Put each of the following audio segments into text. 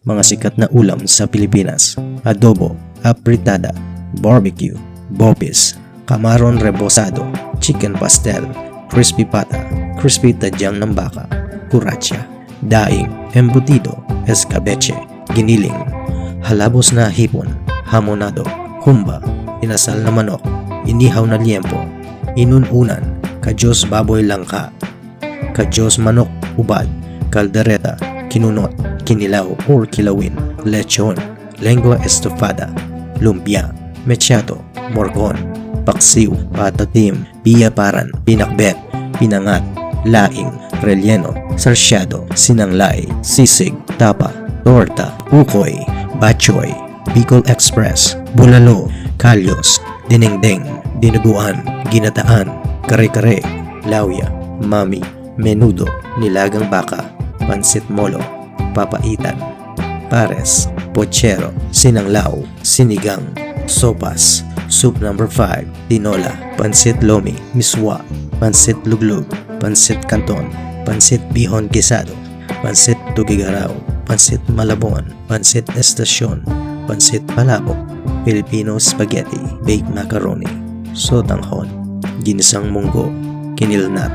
Mga sikat na ulam sa Pilipinas. Adobo, apritada, barbecue, bopis, camaron rebosado, chicken pastel, crispy pata, crispy tadyang ng baka, kuratsa, daing, embutido, escabeche, giniling, halabos na hipon, hamonado, humba, inasal na manok, inihaw na liempo, inununan, kadyos baboy langka, kadyos manok ubad, kaldereta, kinunot, kinilaw or kilawin, lechon, lengua estofada, lumpia, mechiato, morgon, paksiw, patatim, piyaparan, pinakbet, pinangat, laing, relleno, sarsyado, sinanglay, sisig, tapa, torta, ukoy, bachoy, Bicol Express, bulalo, kalyos, dinengdeng, dinuguan, ginataan, kare-kare, lawya, mami, menudo, nilagang baka, pansit molo, papaitan, pares, pochero, sinanglaw, sinigang, sopas, soup number 5, tinola, pansit lomi, miswa, pansit luglug, pansit canton, pansit bihon quesado, pansit tugigaraw, pansit malabon, pansit estasyon, pansit palabok, Filipino spaghetti, baked macaroni, sotanghon, ginisang munggo, kinilnat,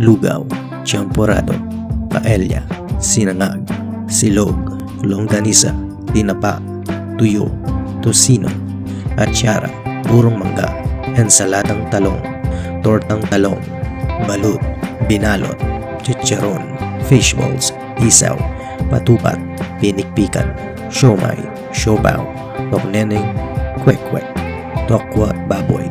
lugaw, champorado, paella, sinangag, silog, longganisa, tinapa, tuyo, tosino, atsara, burong mangga, ensaladang talong, tortang talong, balut, binalot, chicharon, fish balls, isaw, patupat, pinikpikan, siomay, siopaw, tokneneng, kwek-kwek, tokwa baboy,